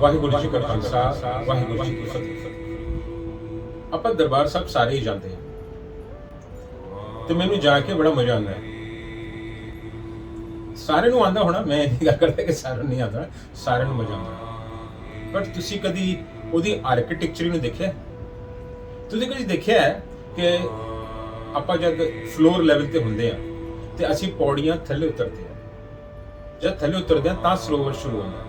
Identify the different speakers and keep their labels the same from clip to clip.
Speaker 1: ਵਾਹਿਗੁਰੂ ਜੀ ਕਾ ਖਾਲਸਾ, ਵਾਹਿਗੁਰੂ ਜੀ ਕੀ ਫਤਿਹ। ਆਪਾਂ ਦਰਬਾਰ ਸਾਹਿਬ ਸਾਰੇ ਹੀ ਜਾਂਦੇ ਹਾਂ। ਤੇ ਮੈਨੂੰ ਜਾ ਕੇ ਬੜਾ ਮਜ਼ਾ ਆਉਂਦਾ ਸਾਰਿਆਂ ਨੂੰ ਆਉਂਦਾ ਹੋਣਾ, ਮੈਂ ਇਹ ਗੱਲ ਕਰਦਾ ਕਿ ਸਾਰਿਆਂ ਨੂੰ ਨਹੀਂ ਆਉਂਦਾ, ਸਾਰਿਆਂ ਨੂੰ ਮਜ਼ਾ ਆਉਂਦਾ ਪਰ ਤੁਸੀਂ ਕਦੀ ਉਹਦੀ ਆਰਕੀਟੈਕਚਰ ਨੂੰ ਦੇਖਿਆ? ਤੁਸੀਂ ਕਦੀ ਦੇਖਿਆ ਕਿ ਆਪਾਂ ਜਦ ਫਲੋਰ ਲੈਵਲ ਤੇ ਹੁੰਦੇ ਆ ਤੇ ਅਸੀਂ ਪੌੜੀਆਂ ਥੱਲੇ ਉਤਰਦੇ ਆ ਜਦ ਥੱਲੇ ਉਤਰਦੇ ਆ ਤਾਂ ਸਰੋਵਰ ਸ਼ੁਰੂ ਹੁੰਦਾ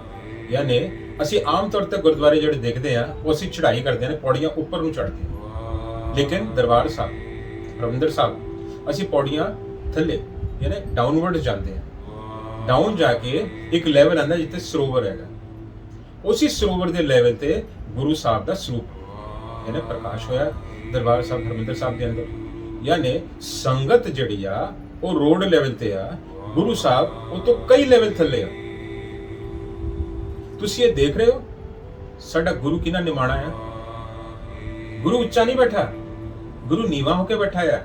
Speaker 1: ਯਾਨੀ ਅਸੀਂ ਆਮ ਤੌਰ ਤੇ ਗੁਰਦੁਆਰੇ ਜਿਹੜੇ ਦੇਖਦੇ ਆ ਉਹ ਅਸੀਂ ਚੜ੍ਹਾਈ ਕਰਦੇ ਨੇ ਪੌੜੀਆਂ ਉੱਪਰ ਨੂੰ ਚੜ੍ਹਦੇ ਆ। ਲੇਕਿਨ ਦਰਬਾਰ ਸਾਹਿਬ ਰਵਿੰਦਰ ਸਾਹਿਬ ਅਸੀਂ ਪੌੜੀਆਂ ਥੱਲੇ ਯਾਨੀ ਡਾਊਨਵਰਡ ਜਾਂਦੇ ਆ। ਡਾਊਨ ਜਾ ਕੇ ਇੱਕ ਲੈਵਲ ਆਂਦਾ ਜਿੱਥੇ ਸਰੋਵਰ ਹੈਗਾ। ਉਸੇ ਸਰੋਵਰ ਦੇ ਲੈਵਲ ਤੇ ਗੁਰੂ ਸਾਹਿਬ ਦਾ ਸਰੂਪ ਯਾਨੀ ਪ੍ਰਕਾਸ਼ ਹੋਇਆ ਦਰਬਾਰ ਸਾਹਿਬ ਹਰਮੰਦਰ ਸਾਹਿਬ ਦੇ ਅੰਦਰ। ਯਾਨੀ ਸੰਗਤ ਜਿਹੜੀ ਆ ਉਹ ਰੋਡ ਲੈਵਲ ਤੇ ਆ। ਗੁਰੂ ਸਾਹਿਬ ਉਹ ਤੋਂ ਕਈ ਲੈਵਲ ਥੱਲੇ ਆ। ਤੁਸੀਂ ਇਹ ਦੇਖ ਰਹੇ ਹੋ? ਸਾਡਾ ਗੁਰੂ ਕਿੰਨਾ ਨਿਮਾਣਾ ਆ? ਗੁਰੂ ਉੱਚਾ ਨਹੀਂ ਬੈਠਾ। ਗੁਰੂ ਨੀਵਾ ਹੋ ਕੇ ਬੈਠਾ ਆ।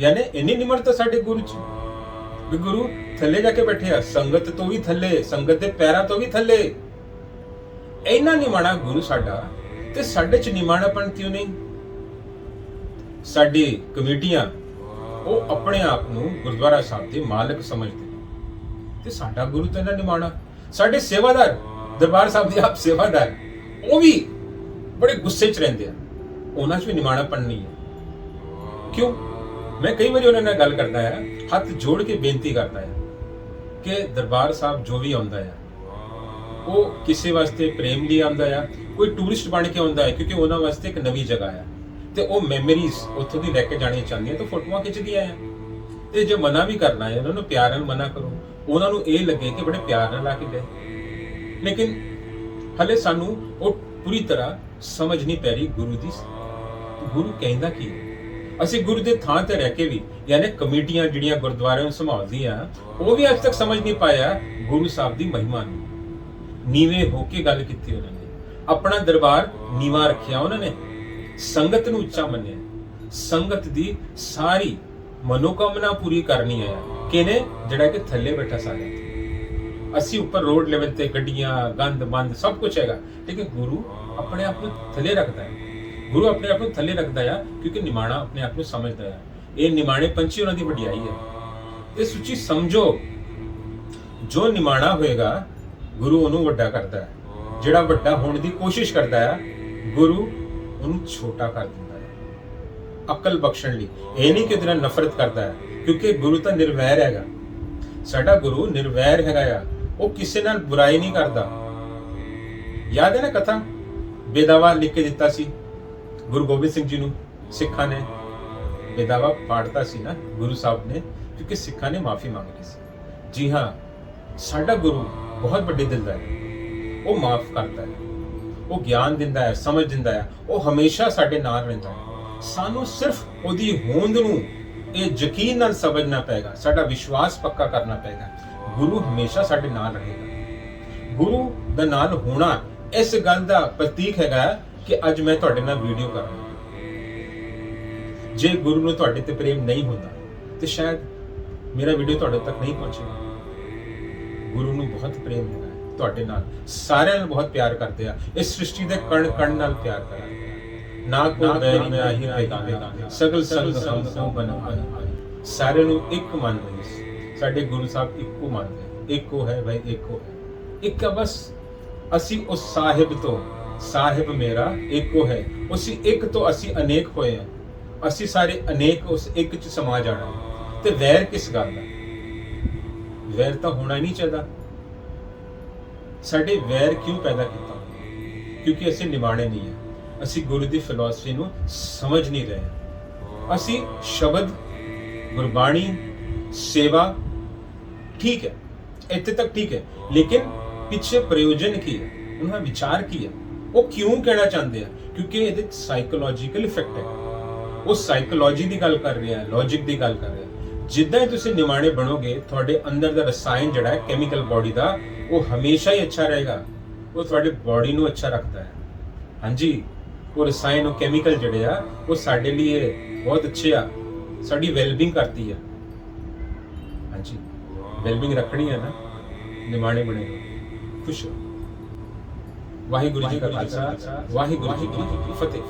Speaker 1: ਯਾਨੀ ਇੰਨੀ ਨਿਮਰਤਾ ਸਾਡੇ ਗੁਰੂ ਚ। ਵੀ ਗੁਰੂ ਥੱਲੇ ਜਾ ਕੇ ਬੈਠੇ ਆ। ਸੰਗਤ ਤੋਂ ਵੀ ਥੱਲੇ, ਸੰਗਤ ਦੇ ਪੈਰਾਂ ਤੋਂ ਵੀ ਥੱਲੇ। ਇੰਨਾ ਨਿਮਾਣਾ ਗੁਰੂ ਸਾਡਾ ਤੇ ਸਾਡੇ ਚ ਨਿਮਾਣਾਪਣ ਕਿਉਂ ਨਹੀਂ? ਸਾਡੀ ਕਮੇਟੀਆਂ, ਉਹ ਆਪਣੇ ਆਪ ਨੂੰ ਗੁਰਦੁਆਰਾ ਸਾਹਿਬ ਦੇ ਮਾਲਕ ਸਮਝਦੇ ਤੇ ਸਾਡਾ ਗੁਰੂ ਤਾਂ ਇਹਨਾਂ ਨਿਮਾਣਾ। ਸਾਡੇ ਸੇਵਾਦਾਰ ਦਰਬਾਰ ਸਾਹਿਬ ਦੇ ਆਪ ਸੇਵਾਦਾਰ ਉਹ ਵੀ ਬੜੇ ਗੁੱਸੇ 'ਚ ਰਹਿੰਦੇ ਆ। ਉਹਨਾਂ 'ਚ ਵੀ ਨਿਮਾਣਾਪਣ ਨਹੀਂ ਹੈ। ਕਿਉਂ? ਮੈਂ ਕਈ ਵਾਰੀ ਉਹਨਾਂ ਨਾਲ ਗੱਲ ਕਰਦਾ ਆ, ਹੱਥ ਜੋੜ ਕੇ ਬੇਨਤੀ ਕਰਦਾ ਆ ਕਿ ਦਰਬਾਰ ਸਾਹਿਬ ਜੋ ਵੀ ਆਉਂਦਾ ਆ, ਉਹ ਕਿਸੇ ਵਾਸਤੇ ਪ੍ਰੇਮ ਲਈ ਆਉਂਦਾ ਆ, ਕੋਈ ਟੂਰਿਸਟ ਬਣ ਕੇ ਆਉਂਦਾ ਹੈ, ਕਿਉਂਕਿ ਉਹਨਾਂ ਵਾਸਤੇ ਇੱਕ ਨਵੀਂ ਜਗ੍ਹਾ ਆ। ਤੇ ਉਹ ਮੈਮਰੀਜ਼ ਉੱਥੋਂ ਦੀ ਲੈ ਕੇ ਜਾਣੀਆਂ ਚਾਹੁੰਦੀਆਂ ਤਾਂ ਫੋਟੋਆਂ ਖਿੱਚਦੀਆਂ ਆ। ਤੇ ਜੇ ਮਨਾ ਵੀ ਕਰਨਾ ਹੈ, ਉਹਨਾਂ ਨੂੰ ਪਿਆਰ ਨਾਲ ਮਨਾ ਕਰੋ। ਉਹਨਾਂ ਨੂੰ ਇਹ ਲੱਗੇ ਕਿ ਬੜੇ ਪਿਆਰ ਨਾਲ ਆ ਕੇ ਗਏ। ਲੇਕਿਨ ਹਲੇ ਸਾਨੂੰ ਉਹ ਪੂਰੀ ਤਰ੍ਹਾਂ ਸਮਝ ਨਹੀਂ ਪੈ ਰਹੀ ਗੁਰੂ ਦੀ ਗੁਰੂ ਕਹਿੰਦਾ ਕੀ ਹੈ? ਅਸੀਂ ਗੁਰੂ ਦੇ ਥਾਂ ਤੇ ਰਹਿ ਕੇ ਵੀ ਯਾਨੀ ਕਮੇਟੀਆਂ ਜਿਹੜੀਆਂ ਗੁਰਦੁਆਰਿਆਂ ਨੂੰ ਸੰਭਾਲਦੀਆਂ, ਉਹ ਵੀ ਅੱਜ ਤੱਕ ਸਮਝ ਨਹੀਂ ਪਾਇਆ ਗੁਰੂ ਸਾਹਿਬ ਦੀ ਮਹਿਮਾ ਨੂੰ। ਨੀਵੇਂ ਹੋ ਕੇ ਗੱਲ ਕੀਤੀ ਉਹਨਾਂ ਨੇ। ਆਪਣਾ ਦਰਬਾਰ ਨੀਵਾ ਰੱਖਿਆ ਉਹਨਾਂ ਨੇ। ਸੰਗਤ ਨੂੰ ਉੱਚਾ ਮੰਨਿਆ। ਸੰਗਤ ਦੀ ਸਾਰੀ ਮਨੋਕਾਮਨਾ ਪੂਰੀ ਕਰਨੀ ਹੈ ਕਿਨੇ ਜਿਹੜਾ ਕਿ ਥੱਲੇ ਬੈਠਾ ਸਾਰਿਆਂ ਅਸੀਂ ਉੱਪਰ ਰੋਡ ਲੈਵਲ ਤੇ ਗੱਡੀਆਂ ਗੰਦ ਬੰਦ ਸਭ ਕੁਝ ਹੈਗਾ। ਲੇਕਿਨ ਗੁਰੂ ਆਪਣੇ ਆਪ ਨੂੰ ਥੱਲੇ ਰੱਖਦਾ ਹੈ। ਗੁਰੂ ਆਪਣੇ ਆਪ ਨੂੰ ਥੱਲੇ ਰੱਖਦਾ ਹੈ ਕਿਉਂਕਿ ਨਿਮਾਣਾ ਆਪਣੇ ਆਪ ਨੂੰ ਸਮਝਦਾ ਹੈ। ਇਹ ਨਿਮਾਣੇ ਪੰਛੀ ਉਹਨਾਂ ਦੀ ਵਡਿਆਈ ਹੈ। ਤੇ ਸੁੱਚੀ ਸਮਝੋ। ਜੋ ਨਿਮਾਣਾ ਹੋਏਗਾ ਗੁਰੂ ਉਹਨੂੰ ਵੱਡਾ ਕਰਦਾ ਹੈ। ਜਿਹੜਾ ਵੱਡਾ ਹੋਣ ਦੀ ਕੋਸ਼ਿਸ਼ ਕਰਦਾ ਹੈ ਗੁਰੂ ਉਹਨੂੰ ਛੋਟਾ ਕਰ ਦਿੰਦਾ ਹੈ। ਅਕਲ ਬਖਸ਼ਣ ਲਈ। ਇਹ ਨਹੀਂ ਕਿ ਉਹਦੇ ਨਾਲ ਨਫ਼ਰਤ ਕਰਦਾ ਹੈ ਕਿਉਂਕਿ ਗੁਰੂ ਤਾਂ ਨਿਰਵੈਰ ਹੈਗਾ। ਸਾਡਾ ਗੁਰੂ ਨਿਰਵੈਰ ਹੈਗਾ ਆ। ਉਹ ਕਿਸੇ ਨਾਲ ਬੁਰਾਈ ਨਹੀਂ ਕਰਦਾ। ਯਾਦ ਹੈ ਨਾ ਕਥਾ? ਬੇਦਾਵਾ ਲਿਖ ਕੇ ਦਿੱਤਾ ਸੀ ਗੁਰੂ ਗੋਬਿੰਦ ਸਿੰਘ ਜੀ ਨੂੰ, ਸਿੱਖਾਂ ਨੇ। ਬੇਦਾਵਾ ਪਾੜਤਾ ਸੀ ਨਾ ਗੁਰੂ ਸਾਹਿਬ ਨੇ, ਕਿਉਂਕਿ ਸਿੱਖਾਂ ਨੇ ਮਾਫੀ ਮੰਗੀ ਸੀ। ਜੀ ਹਾਂ, ਸਾਡਾ ਗੁਰੂ ਬਹੁਤ ਵੱਡੇ ਦਿਲ ਦਾ ਹੈ। ਉਹ ਮਾਫ ਕਰਦਾ ਹੈ। ਉਹ ਗਿਆਨ ਦਿੰਦਾ ਹੈ, ਸਮਝ ਦਿੰਦਾ ਹੈ। ਉਹ ਹਮੇਸ਼ਾ ਸਾਡੇ ਨਾਲ ਰਹਿੰਦਾ ਹੈ। ਸਾਨੂੰ ਸਿਰਫ ਉਹਦੀ ਹੋਂਦ ਨੂੰ ਇਹ ਯਕੀਨ ਨਾਲ ਸਮਝਣਾ ਪਏਗਾ, ਸਾਡਾ ਵਿਸ਼ਵਾਸ ਪੱਕਾ ਕਰਨਾ ਪਏਗਾ। ਗੁਰੂ ਹਮੇਸ਼ਾ ਸਾਡੇ ਨਾਲ ਰਹੇਗਾ। ਗੁਰੂ ਦਾ ਨਾਲ ਹੋਣਾ ਇਸ ਗੱਲ ਦਾ ਪ੍ਰਤੀਕ ਹੈਗਾ ਕਿ ਅੱਜ ਮੈਂ ਤੁਹਾਡੇ ਨਾਲ ਵੀਡੀਓ ਕਰ ਰਿਹਾ ਜੇ ਗੁਰੂ ਨੂੰ ਤੁਹਾਡੇ ਤੇ ਪ੍ਰੇਮ ਨਹੀਂ ਹੁੰਦਾ ਤੇ ਸ਼ਾਇਦ ਮੇਰਾ ਵੀਡੀਓ ਤੁਹਾਡੇ ਤੱਕ ਨਹੀਂ ਪਹੁੰਚੇਗਾ। ਗੁਰੂ ਨੂੰ ਬਹੁਤ ਪ੍ਰੇਮ ਹੈਗਾ ਹੈ ਤੁਹਾਡੇ ਨਾਲ। ਸਾਰਿਆਂ ਨਾਲ ਬਹੁਤ ਪਿਆਰ ਕਰਦੇ ਆ। ਇਸ ਸ੍ਰਿਸ਼ਟੀ ਦੇ ਕਣ ਕਣ ਨਾਲ ਪਿਆਰ ਕਰਦੇ ਨਾ ਕੋ ਬੈਰੀ ਮੈਂ ਆਹੀ ਬੇਗਾਨਾ ਸਗਲ ਸੰਗ ਹਮ ਸੋ ਬਨ ਸਾਰਿਆਂ ਨੂੰ ਇੱਕ ਮੰਨਦੇ ਨੇ ਸਾਡੇ ਗੁਰੂ ਸਾਹਿਬ ਇੱਕੋ ਮੰਨਦੇ ਇੱਕੋ ਹੈ ਭਾਈ ਇੱਕੋ ਹੈ। ਇੱਕ ਬਸ ਅਸੀਂ ਉਸ ਸਾਹਿਬ ਤੋਂ, ਸਾਹਿਬ ਮੇਰਾ ਇੱਕੋ ਹੈ। ਉਸੇ ਇੱਕ ਤੋਂ ਅਸੀਂ ਅਨੇਕ ਹੋਏ ਹਾਂ। ਅਸੀਂ ਸਾਰੇ ਅਨੇਕ ਉਸ ਇੱਕ ਚ ਸਮਾ ਜਾਣਾ ਹੈ। ਤੇ ਵੈਰ ਕਿਸ ਗੱਲ ਦਾ? ਵੈਰ ਤਾਂ ਹੋਣਾ ਹੀ ਨਹੀਂ ਚਾਹੀਦਾ। ਸਾਡੇ ਵੈਰ ਕਿਉਂ ਪੈਦਾ ਕੀਤਾ? ਕਿਉਂਕਿ ਅਸੀਂ ਨਿਮਾਣੇ ਨਹੀਂ ਹੈ। ਅਸੀਂ ਗੁਰੂ ਦੀ ਫਿਲਾਸਫੀ ਨੂੰ ਸਮਝ ਨਹੀਂ ਰਹੇ। ਅਸੀਂ ਸ਼ਬਦ, ਗੁਰਬਾਣੀ, ਸੇਵਾ ਠੀਕ ਹੈ ਇੱਥੇ ਤੱਕ ਠੀਕ ਹੈ ਲੇਕਿਨ ਪਿੱਛੇ ਪ੍ਰਯੋਜਨ ਕੀ ਹੈ ਉਹਨਾਂ ਵਿਚਾਰ ਕੀ ਹੈ ਉਹ ਕਿਉਂ ਕਹਿਣਾ ਚਾਹੁੰਦੇ ਆ ਕਿਉਂਕਿ ਇਹਦੇ ਸਾਈਕੋਲੋਜੀਕਲ ਇਫੈਕਟ ਹੈ ਉਹ ਸਾਈਕੋਲੋਜੀ ਦੀ ਗੱਲ ਕਰ ਰਿਹਾ ਹੈ ਲੌਜੀਕ ਦੀ ਗੱਲ ਕਰ ਰਿਹਾ ਜਿੱਦਾਂ ਹੀ ਤੁਸੀਂ ਨਿਮਾਣੇ ਬਣੋਗੇ ਤੁਹਾਡੇ ਅੰਦਰ ਦਾ ਰਸਾਇਣ ਜਿਹੜਾ ਹੈ ਕੈਮੀਕਲ ਬਾਡੀ ਦਾ ਉਹ ਹਮੇਸ਼ਾ ਹੀ ਅੱਛਾ ਰਹੇਗਾ ਉਹ ਤੁਹਾਡੇ ਬਾਡੀ ਨੂੰ ਅੱਛਾ ਰੱਖਦਾ ਹੈ ਹਾਂਜੀ ਉਹ ਰਸਾਇਣ ਉਹ ਕੈਮੀਕਲ ਜਿਹੜੇ ਆ ਉਹ ਸਾਡੇ ਲਈ ਬਹੁਤ ਅੱਛੇ ਆ ਸਾਡੀ ਵੈਲਬਿੰਗ ਕਰਦੀ ਆ ਹਾਂਜੀ ਵੈਲਬਿੰਗ ਰੱਖਣੀ ਹੈ ਨਾ, ਨਿਮਾਣੇ ਬਣੇ ਖੁਸ਼ ਹੋ ਵਾਹਿਗੁਰੂ ਜੀ ਕਾ ਖਾਲਸਾ, ਵਾਹਿਗੁਰੂ ਜੀ ਕੀ ਫਤਿਹ।